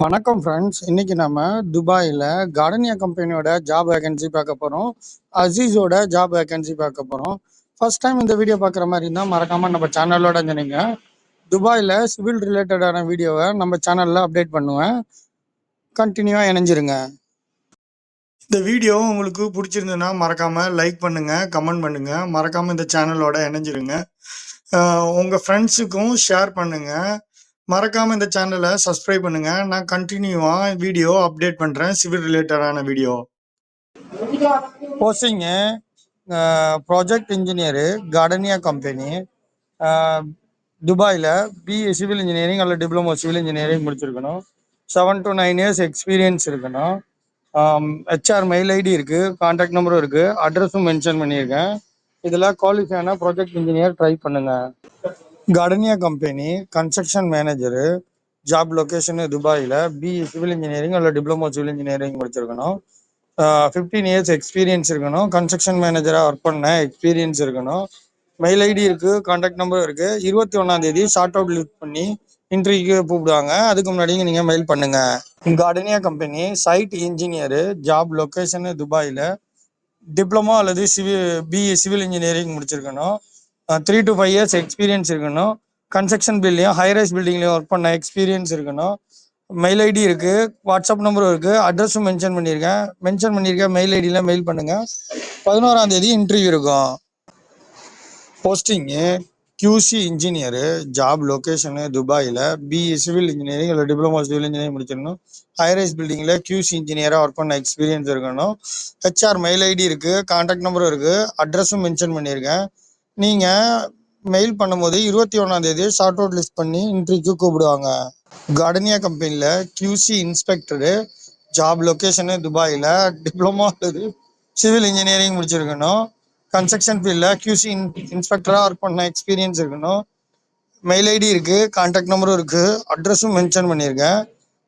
வணக்கம் ஃப்ரெண்ட்ஸ் இன்னைக்கு நம்ம துபாயில் கார்டனியா கம்பெனியோட ஜாப் வேகன்சி பார்க்க போகிறோம் அசீஸோட ஜாப் வேகன்சி பார்க்க போகிறோம் ஃபர்ஸ்ட் டைம் இந்த வீடியோ பார்க்குற மாதிரி இருந்தால் மறக்காமல் நம்ம சேனலோட இருந்தீங்க துபாயில் சிவில் ரிலேட்டடான வீடியோவை நம்ம சேனலில் அப்டேட் பண்ணுவேன். கண்டினியூவாக இணைஞ்சிருங்க. இந்த வீடியோ உங்களுக்கு பிடிச்சிருந்ததுன்னா மறக்காமல் லைக் பண்ணுங்கள் கமெண்ட் பண்ணுங்கள் மறக்காமல் இந்த சேனலோட இணைஞ்சிருங்க. உங்கள் ஃப்ரெண்ட்ஸுக்கும் ஷேர் பண்ணுங்கள் மறக்காமல் இந்த சேனலை சப்ஸ்கிரைப் பண்ணுங்கள் நான் கண்டினியூவாக வீடியோ அப்டேட் பண்ணுறேன் சிவில் ரிலேட்டடான video posting project engineer Gardenia company துபாயில் பிஏ சிவில் இன்ஜினியரிங் அல்லது டிப்ளமோ சிவில் இன்ஜினியரிங் முடிச்சிருக்கணும். Seven to nine years experience இருக்கணும். ஹெச்ஆர் மெயில் ஐடி இருக்குது கான்டாக்ட் நம்பரும் இருக்குது அட்ரஸும் மென்ஷன் பண்ணியிருக்கேன். இதில் குவாலிஃபையான ப்ராஜெக்ட் இன்ஜினியர் ட்ரை பண்ணுங்கள் Gardenia company construction manager job location துபாயில் பி சிவில் இன்ஜினியரிங் இல்லை டிப்ளமோ சிவில் இன்ஜினியரிங் முடிச்சிருக்கணும். ஃபிஃப்டீன் இயர்ஸ் எக்ஸ்பீரியன்ஸ் இருக்கணும். கன்ஸ்ட்ரக்ஷன் மேனேஜராக ஒர்க் பண்ண எக்ஸ்பீரியன்ஸ் இருக்கணும். மெயில் ஐடி இருக்குது கான்டாக்ட் நம்பர் இருக்குது இருபத்தி ஒன்றாந்தேதி ஷார்ட் அவுட் லிஸ்ட் பண்ணி இன்டர்வியூக்கு கூப்பிடுவாங்க. அதுக்கு முன்னாடி நீங்கள் மெயில் பண்ணுங்கள் Gardenia company site engineer job location துபாயில் டிப்ளமோ அல்லது சிவில் பிஇ சிவில் இன்ஜினியரிங் முடிச்சிருக்கணும். Three to five years experience இருக்கணும். கன்ஸ்ட்ரக்ஷன் பில்லையும் ஹைரைஸ் பில்டிங்லையும் ஒர்க் பண்ண எக்ஸ்பீரியன்ஸ் இருக்கணும். மெயில் ஐடி இருக்குது வாட்ஸ்அப் நம்பரும் இருக்குது அட்ரஸும் மென்ஷன் பண்ணியிருக்கேன். மென்ஷன் பண்ணியிருக்கேன் மெயில் ஐடியில் மெயில் பண்ணுங்கள் பதினோராம் தேதி இன்டர்வியூ இருக்கும். Posting QC engineer job location துபாயில் பிஇ சிவில் இன்ஜினியரிங் இல்லை டிப்ளமோ சிவில் இன்ஜினியரிங் முடிச்சிடணும். ஹைரைஸ் பில்டிங்கில் கியூசி இன்ஜினியராக ஒர்க் பண்ண எக்ஸ்பீரியன்ஸ் இருக்கணும். ஹெச்ஆர் மெயில் ஐடி இருக்குது கான்டாக்ட் நம்பரும் இருக்குது அட்ரஸும் மென்ஷன் பண்ணியிருக்கேன். நீங்கள் மெயில் பண்ணும்போது இருபத்தி ஒன்றாந்தேதி ஷார்ட் அவுட் லிஸ்ட் பண்ணி இன்டர்வியூக்கு கூப்பிடுவாங்க. கார்டனியா கம்பெனியில் கியூசி இன்ஸ்பெக்டரு ஜாப் லொக்கேஷனு துபாயில் டிப்ளமோ அல்லது சிவில் இன்ஜினியரிங் முடிச்சிருக்கணும். கன்ஸ்ட்ரக்ஷன் ஃபீல்டில் கியூசி இன் இன்ஸ்பெக்டராக ஒர்க் பண்ண எக்ஸ்பீரியன்ஸ் இருக்கணும். மெயில் ஐடி இருக்குது கான்டாக்ட் நம்பரும் இருக்குது அட்ரஸும் மென்ஷன் பண்ணியிருக்கேன்.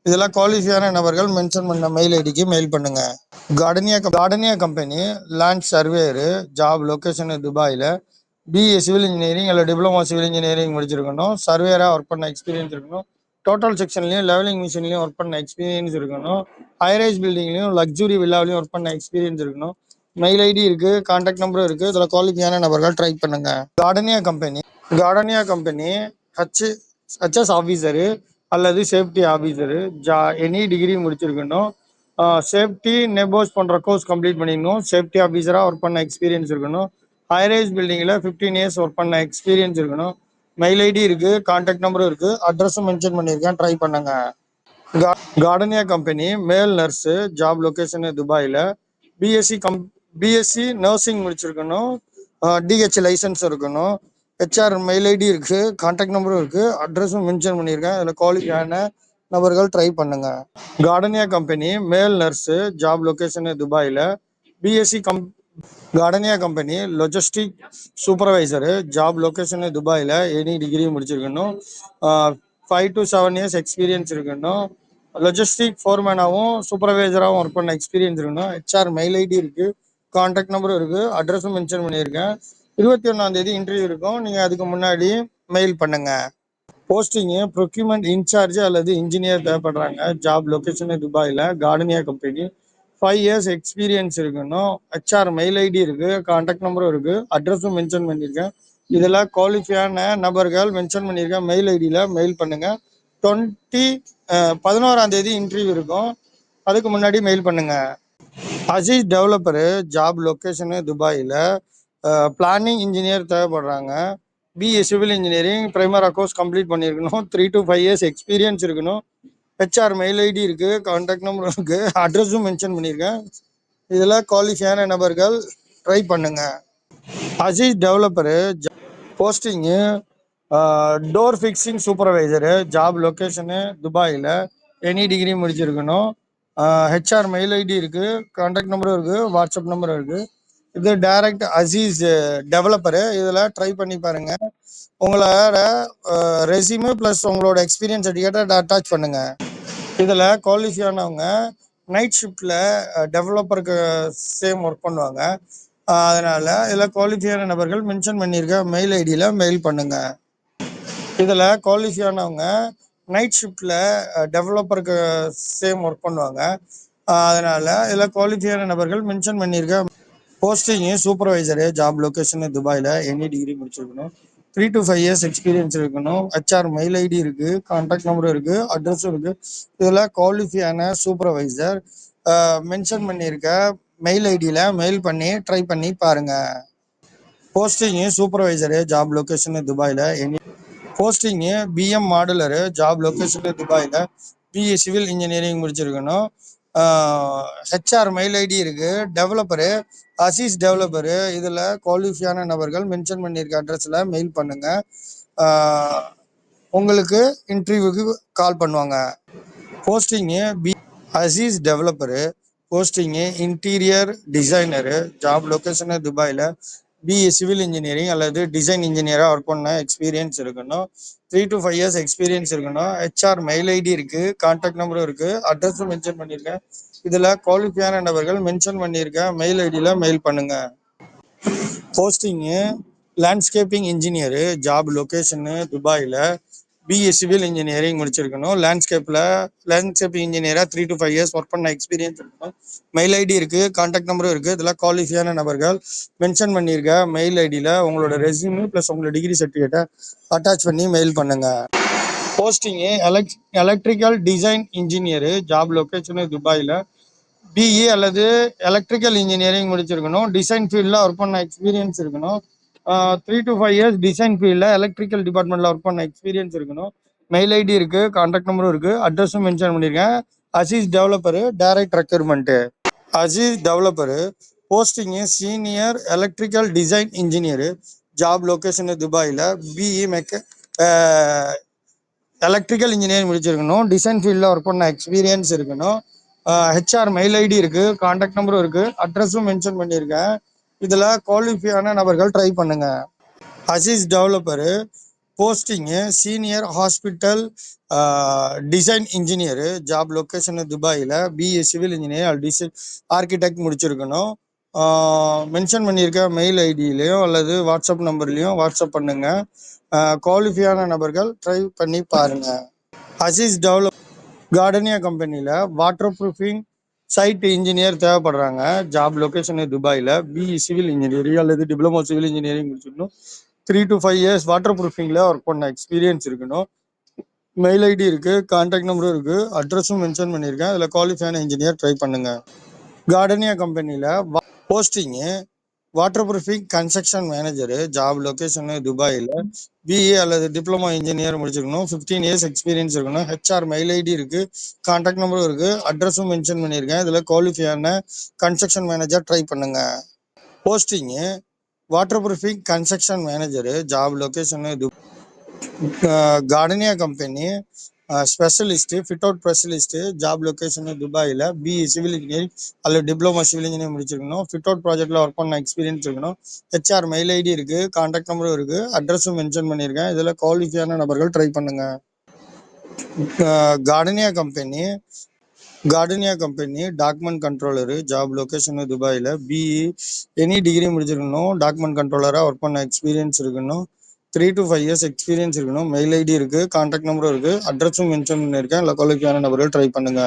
இதெல்லாம் குவாலிஃபையான நபர்கள் மென்ஷன் பண்ண மெயில் ஐடிக்கு மெயில் பண்ணுங்க. Gardenia Gardenia company land surveyor job location துபாயில் பிஏ சிவில் இன்ஜினியரிங் இல்லை டிப்ளமா சிவில் இன்ஜினியரிங் முடிச்சிருக்கணும். சர்வேராக ஒர்க் பண்ண எக்ஸ்பீரியன்ஸ் இருக்கணும். டோட்டல் செக்ஷன்லையும் லெவலிங் மிஷின்லையும் ஒர்க் பண்ண எக்ஸ்பீரியன்ஸ் இருக்கணும். ஹைரைஸ் பில்டிங்லையும் லக்ஸுரி வில்லாவிலையும் ஒர்க் பண்ண எக்ஸ்பீரியன்ஸ் இருக்கணும். மெயில் ஐடி இருக்கு கான்டாக்ட் நம்பரும் இருக்கு. இதில் குவாலிஃபியான நபர்கள் ட்ரை பண்ணுங்க. Gardenia company Gardenia company H HS officer அல்லது சேஃப்டி ஆஃபீஸரு ஜா எனி டிகிரி முடிச்சிருக்கணும். சேஃப்டி நெபோஸ் பண்ணுற கோர்ஸ் கம்ப்ளீட் பண்ணிடணும். சேஃப்டி ஆஃபீஸராக ஒர்க் பண்ண எக்ஸ்பீரியன்ஸ் இருக்கணும். ஹைரேஜ் பில்டிங்கில் ஃபிஃப்டீன் இயர்ஸ் ஒர்க் பண்ண எக்ஸ்பீரியன்ஸ் இருக்கணும். மெயில் ஐடி இருக்குது கான்டாக்ட் நம்பரும் இருக்குது அட்ரஸும் மென்ஷன் பண்ணியிருக்கேன் ட்ரை பண்ணுங்க. Gardenia company male nurse job location துபாயில். பிஎஸ்சி கம் பிஎஸ்சி நர்சிங் முடிச்சிருக்கணும். டிஹெச் லைசன்ஸ் இருக்கணும். ஹெச்ஆர் மெயில் ஐடி இருக்குது கான்டாக்ட் நம்பரும் இருக்குது அட்ரஸும் மென்ஷன் பண்ணியிருக்கேன். அதில் குவாலிஃபையான நபர்கள் ட்ரை பண்ணுங்க. Gardenia company male nurse job location துபாயில். BSc cum Gardenia company logistic supervisor job location துபாயில் எனி டிகிரி முடிச்சிருக்கணும். Five to seven years experience இருக்கணும். லொஜிஸ்டிக் ஃபோர்மேனாகவும் சூப்பர்வைசராகவும் ஒர்க் பண்ண எக்ஸ்பீரியன்ஸ் இருக்கணும். ஹெச்ஆர் மெயில் ஐடி இருக்குது கான்டாக்ட் நம்பரும் இருக்குது அட்ரஸும் மென்ஷன் பண்ணியிருக்கேன். இருபத்தி ஒன்றாந்தேதி இன்டர்வியூ இருக்கும். நீங்கள் அதுக்கு முன்னாடி மெயில் பண்ணுங்கள் போஸ்டிங்கு ப்ரொக்யூமெண்ட் இன்சார்ஜ் அல்லது இன்ஜினியர் தேவைப்படுறாங்க. ஜாப் லொக்கேஷனு துபாயில் Gardenia company five years experience இருக்கணும் ஹெச்ஆர் மெயில் ஐடி இருக்கு கான்டாக்ட் நம்பரும் இருக்கு அட்ரஸும் மென்ஷன் பண்ணியிருக்கேன் இதில் குவாலிஃபையான நபர்கள் மென்ஷன் பண்ணியிருக்கேன் மெயில் ஐடியில் மெயில் பண்ணுங்க. டுவெண்ட்டி பதினோராம் தேதி இன்டர்வியூ இருக்கும். அதுக்கு முன்னாடி மெயில் பண்ணுங்க. அசீஸ் டெவலப்பரு ஜாப் லொக்கேஷனு துபாயில். பிளானிங் இன்ஜினியர் தேவைப்படுறாங்க. பிஏ சிவில் இன்ஜினியரிங் பிரைமரா கோர்ஸ் கம்ப்ளீட் பண்ணியிருக்கணும் three to five years experience இருக்கணும். ஹெச்ஆர் மெயில் ஐடி இருக்கு கான்டாக்ட் நம்பர் இருக்கு அட்ரஸும் மென்ஷன் பண்ணியிருக்கேன் இதில் குவாலிஃபையான நபர்கள் ட்ரை பண்ணுங்க. Aziz developer posting door fixing supervisor job location துபாயில் எனி டிகிரி முடிச்சிருக்கணும். ஹெச்ஆர் மெயில் ஐடி இருக்கு கான்டாக்ட் நம்பரும் இருக்கு வாட்ஸ்அப் நம்பரும் இருக்கு. இது டைரக்ட் அசீஸ் டெவலப்பரு இதில் ட்ரை பண்ணி பாருங்க. உங்களோட ரெசியூமு ப்ளஸ் உங்களோட எக்ஸ்பீரியன்ஸ் சர்டிஃபிகேட்டை அட்டாச் பண்ணுங்க. இதில் குவாலிஃபியானவங்க நைட் ஷிஃப்டில் டெவலப்பருக்கு சேம் ஒர்க் பண்ணுவாங்க. அதனால் இதில் குவாலிஃபையான நபர்கள் மென்ஷன் பண்ணியிருக்க மெயில் ஐடியில் மெயில் பண்ணுங்கள் இதில் குவாலிஃபியானவங்க நைட் ஷிஃப்ட்டில் டெவலப்பருக்கு சேம் ஒர்க் பண்ணுவாங்க. அதனால் இதில் குவாலிஃபையான நபர்கள் மென்ஷன் பண்ணியிருக்க போஸ்டிங்கு சூப்பர்வைசரு ஜாப் லொக்கேஷனு துபாயில் எனி டிகிரி முடிச்சிருக்கணும். Three to five years experience இருக்கணும். ஹெச்ஆர் மெயில் ஐடி இருக்கு கான்டாக்ட் நம்பர் இருக்கு அட்ரஸும் இருக்கு. இதில் குவாலிஃபையான சூப்பர்வைசர் மென்ஷன் பண்ணியிருக்க மெயில் ஐடியில் மெயில் பண்ணி ட்ரை பண்ணி பாருங்க. போஸ்டிங்கு சூப்பர்வைசரு ஜாப் லொக்கேஷன் துபாயில். Any posting PM modular job location துபாயில். பிஏ சிவில் இன்ஜினியரிங் முடிச்சிருக்கணும். ஹெச்ஆர் மெயில் ஐடி இருக்குது டெவலப்பரு அசீஸ் டெவலப்பரு இதில் குவாலிஃபையான நபர்கள் மென்ஷன் பண்ணியிருக்க அட்ரஸில் மெயில் பண்ணுங்கள் உங்களுக்கு இன்டர்வியூக்கு கால் பண்ணுவாங்க. Posting B Aziz developer posting interior designer job location துபாயில் பிஏ சிவில் இன்ஜினியரிங் அல்லது டிசைன் இன்ஜினியராக ஒர்க் பண்ண எக்ஸ்பீரியன்ஸ் இருக்கணும். Three to five years experience இருக்கணும். ஹெச்ஆர் மெயில் ஐடி இருக்குது கான்டாக்ட் நம்பரும் இருக்குது அட்ரஸும் மென்ஷன் பண்ணியிருக்கேன் இதில் குவாலிஃபையான நபர்கள் மென்ஷன் பண்ணியிருக்கேன் மெயில் ஐடியில் மெயில் பண்ணுங்கள் posting landscaping engineer job location துபாயில். பிஏ சிவில் இன்ஜினியரிங் முடிச்சிருக்கணும். லேண்ட்ஸ்கேப்பில் லேண்ட்ஸ்கேப் இன்ஜினியராக three to five years work பண்ண எக்ஸ்பீரியன்ஸ் இருக்கணும். மெயில் ஐடி இருக்குது கான்டாக்ட் நம்பரும் இருக்குது இதெல்லாம் குவாலிஃபையான நபர்கள். மென்ஷன் பண்ணியிருக்க மெயில் ஐடியில் உங்களோட ரெஸ்யூமு ப்ளஸ் உங்களோட டிகிரி சர்டிஃபிகேட்டை அட்டாச் பண்ணி மெயில் பண்ணுங்கள் posting elect electrical design engineer job location துபாயில். பிஇ அல்லது எலக்ட்ரிக்கல் இன்ஜினியரிங் முடிச்சிருக்கணும். டிசைன் ஃபீல்டில் ஒர்க் பண்ண எக்ஸ்பீரியன்ஸ் இருக்கணும். Three to five years design ஃபீல்டில் எலக்ட்ரிக்கல் டிபார்ட்மெண்ட்டில் ஒர்க் பண்ண எக்ஸ்பீரியன்ஸ் இருக்கணும். மெயில் ஐடி இருக்குது கான்டாக்ட் நம்பரும் இருக்குது அட்ரஸும் மென்ஷன் பண்ணியிருக்கேன் Aziz developer direct requirement Aziz developer posting senior electrical design engineer job location துபாயில் பிஇ மெக்க எலக்ட்ரிக்கல் இன்ஜினியரிங் முடிச்சிருக்கணும். டிசைன் ஃபீல்டில் ஒர்க் பண்ண எக்ஸ்பீரியன்ஸ் இருக்கணும். ஹெச்ஆர் மெயில் ஐடி இருக்குது கான்டாக்ட் நம்பரும் இருக்குது அட்ரஸும் மென்ஷன் பண்ணியிருக்கேன் இதில் குவாலிஃபையான நபர்கள் ட்ரை பண்ணுங்க. Aziz developer posting senior hospital design engineer job location துபாயில் BA civil engineer design architect முடிச்சிருக்கணும். மென்ஷன் பண்ணியிருக்க மெயில் ஐடியிலையும் அல்லது வாட்ஸ்அப் நம்பர்லேயும் வாட்ஸ்அப் பண்ணுங்கள் குவாலிஃபையான நபர்கள் ட்ரை பண்ணி பாருங்கள் அசிஸ் டெவலப் கார்டனியா கம்பெனியில் வாட்டர் ப்ரூஃபிங் சைட் இன்ஜினியர் தேவைப்படுறாங்க. ஜாப் லொகேஷன் துபாயில். பிஇ சிவில் இன்ஜினியரிங் அல்லது டிப்ளமோ சிவில் இன்ஜினியரிங் முடிச்சிருக்கணும் three to five years water ப்ரூஃபிங்கில் ஒர்க் பண்ண எக்ஸ்பீரியன்ஸ் இருக்கணும். மெயில் ஐடி இருக்குது கான்டாக்ட் நம்பரும் இருக்குது அட்ரஸும் மென்ஷன் பண்ணியிருக்கேன். அதில் குவாலிஃபையான இன்ஜினியர் ட்ரை பண்ணுங்கள் கார்டனியா கம்பெனியில் posting waterproofing construction manager job location துபாயில் பிஏ அல்லது டிப்ளமோ இன்ஜினியர் முடிச்சிருக்கணும். ஃபிஃப்டீன் இயர்ஸ் எக்ஸ்பீரியன்ஸ் இருக்கணும். ஹெச்ஆர் மெயில் ஐடி இருக்குது கான்டாக்ட் நம்பரும் இருக்குது அட்ரஸும் மென்ஷன் பண்ணியிருக்கேன். இதில் குவாலிஃபையான கன்ஸ்ட்ரக்ஷன் மேனேஜர் ட்ரை பண்ணுங்க. Posting water proofing construction manager job location Gardenia company specialist fit out specialist job location துபாயில் பிஇ சிவில் இன்ஜினியரிங் அல்லது டிப்ளமோ சிவில் இன்ஜினியரிங் முடிச்சிருக்கணும். ஃபிட் அவுட் ப்ராஜெக்ட்டில் ஒர்க் பண்ண எக்ஸ்பீரியன்ஸ் இருக்கணும். ஹெச்ஆர் மெயில் ஐடி இருக்குது contact நம்பரும் இருக்குது அட்ரஸும் மென்ஷன் பண்ணியிருக்கேன் இதில் குவாலிஃபையான நபர்கள் ட்ரை பண்ணுங்கள் Gardenia company Gardenia company document controller job location துபாயில் பிஇ எனி டிகிரி முடிச்சிருக்கணும். டாக்குமெண்ட் கண்ட்ரோலராக ஒர்க் பண்ண எக்ஸ்பீரியன்ஸ் இருக்கணும். Three to five years experience இருக்கணும். மெயில் ஐடி இருக்கு கான்டாக்ட் நம்பரும் இருக்கு. அட்ரஸும் மென்ஷன் பண்ணியிருக்கேன். இல்லை குவாலிஃபையான நபர்கள் ட்ரை பண்ணுங்க.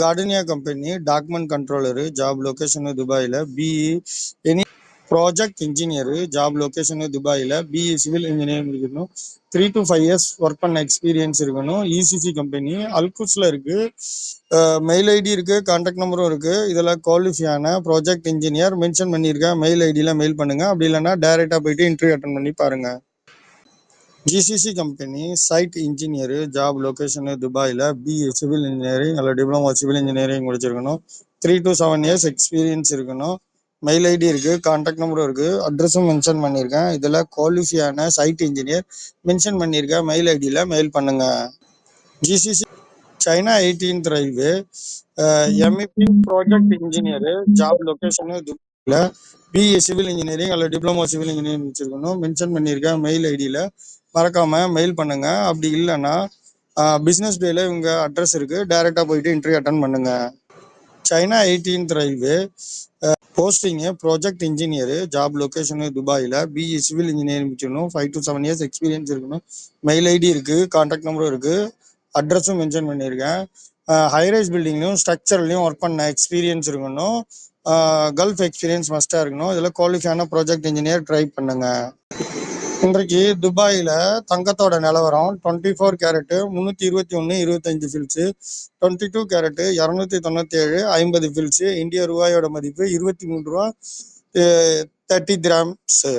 Gardenia company document controller job location துபாயில் BE any project engineer job location துபாயில். பிஇ சிவில் இன்ஜினியரிங் முடிக்கணும். Three to five years work பண்ண எக்ஸ்பீரியன்ஸ் இருக்கணும். இசிசி கம்பெனி அல்குட்ஸில் இருக்குது மெயில் ஐடி இருக்குது கான்டாக்ட் நம்பரும் இருக்குது இதில் குவாலிஃபையான ப்ராஜெக்ட் இன்ஜினியர் மென்ஷன் பண்ணியிருக்கேன் மெயில் ஐடியில் மெயில் பண்ணுங்கள் அப்படி இல்லைன்னா டேரெக்டாக போயிட்டு இன்டர்வியூ அட்டன் பண்ணி பாருங்கள் GCC company site engineer job location துபாயில். பிஏ சிவில் இன்ஜினியரிங் அல்ல டிப்ளமோ சிவில் இன்ஜினியரிங் முடிச்சிருக்கணும். Three to seven years experience இருக்கணும். மெயில் ஐடி இருக்குது கான்டாக்ட் நம்பரும் இருக்குது அட்ரஸும் மென்ஷன் பண்ணியிருக்கேன் இதில் குவாலிஃபையான சைட் இன்ஜினியர் மென்ஷன் பண்ணியிருக்கேன் மெயில் ஐடியில் மெயில் பண்ணுங்கள் GCC China eighteenth railway MEP project engineer job location துபாயில் பிஏ சிவில் இன்ஜினியரிங் அல்லது டிப்ளமோ சிவில் இன்ஜினியரிங் வச்சுருக்கணும். மென்ஷன் பண்ணியிருக்கேன் மெயில் ஐடியில் மறக்காமல் மெயில் பண்ணுங்கள் அப்படி இல்லைன்னா பிஸ்னஸ் டேல இவங்க அட்ரஸ் இருக்குது டேரெக்டாக போயிட்டு இன்டர்வியூ அட்டன் பண்ணுங்கள் China eighteenth railway posting project engineer job location துபாயில் பிஇ சிவில் இன்ஜினியரிங் முடிச்சிடணும். Five to seven years experience இருக்கணும். மெயில் ஐடி இருக்குது கான்டாக்ட் நம்பரும் இருக்குது அட்ரஸும் மென்ஷன் பண்ணியிருக்கேன். ஹைரைஸ் பில்டிங்லையும் ஸ்ட்ரக்சர்லையும் ஒர்க் பண்ண எக்ஸ்பீரியன்ஸ் இருக்கணும். கல்ஃப் எக்ஸ்பீரியன்ஸ் மஸ்ட்டாக இருக்கணும். இதில் குவாலிஃபையான ப்ராஜெக்ட் இன்ஜினியர் ட்ரை பண்ணுங்க. இன்றைக்கு துபாயில் தங்கத்தோட நிலவரம் டுவெண்ட்டி ஃபோர் கேரட்டு முந்நூற்றி இருபத்தி ஒன்று இருபத்தஞ்சு ஃபில்ஸு டுவெண்ட்டி டூ கேரட்டு இரநூத்தி தொண்ணூற்றி ஏழு ஐம்பது ஃபில்ஸு இந்திய ரூபாயோட மதிப்பு இருபத்தி மூணு ரூபா தேர்ட்டி கிராம்ஸு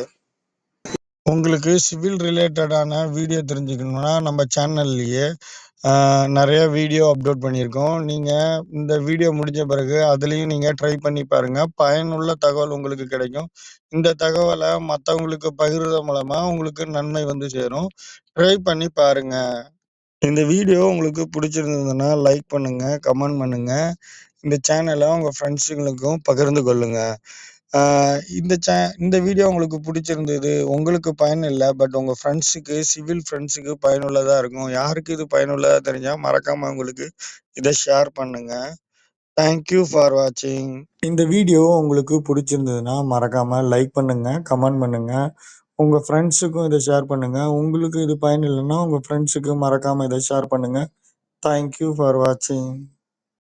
உங்களுக்கு சிவில் ரிலேட்டடான வீடியோ தெரிஞ்சுக்கணுன்னா நம்ம சேனல்லையே நிறைய வீடியோ அப்லோட் பண்ணியிருக்கோம். நீங்கள் இந்த வீடியோ முடிஞ்ச பிறகு அதுலேயும் நீங்கள் ட்ரை பண்ணி பாருங்கள் பயனுள்ள தகவல் உங்களுக்கு கிடைக்கும். இந்த தகவலை மற்றவங்களுக்கு பகிர்றது மூலமாக உங்களுக்கு நன்மை வந்து சேரும். ட்ரை பண்ணி பாருங்கள் இந்த வீடியோ உங்களுக்கு பிடிச்சிருந்ததுன்னா லைக் பண்ணுங்கள் கமெண்ட் பண்ணுங்கள் இந்த சேனலை உங்கள் ஃப்ரெண்ட்ஸுங்களுக்கும் பகிர்ந்து கொள்ளுங்கள் இந்த சே இந்த வீடியோ உங்களுக்கு பிடிச்சிருந்தது உங்களுக்கு பயன் இல்லை பட் உங்கள் ஃப்ரெண்ட்ஸுக்கு சிவில் ஃப்ரெண்ட்ஸுக்கு பயனுள்ளதாக இருக்கும். யாருக்கு இது பயனுள்ளதாக தெரிஞ்சால் மறக்காமல் உங்களுக்கு இதை ஷேர் பண்ணுங்க. தேங்க்யூ ஃபார் வாட்சிங் இந்த வீடியோ உங்களுக்கு பிடிச்சிருந்ததுன்னா மறக்காமல் லைக் பண்ணுங்க கமெண்ட் பண்ணுங்க. உங்கள் ஃப்ரெண்ட்ஸுக்கும் இதை ஷேர் பண்ணுங்க. உங்களுக்கு இது பயன் இல்லைன்னா உங்கள் ஃப்ரெண்ட்ஸுக்கு மறக்காமல் இதை ஷேர் பண்ணுங்க. தேங்க்யூ ஃபார் வாட்சிங்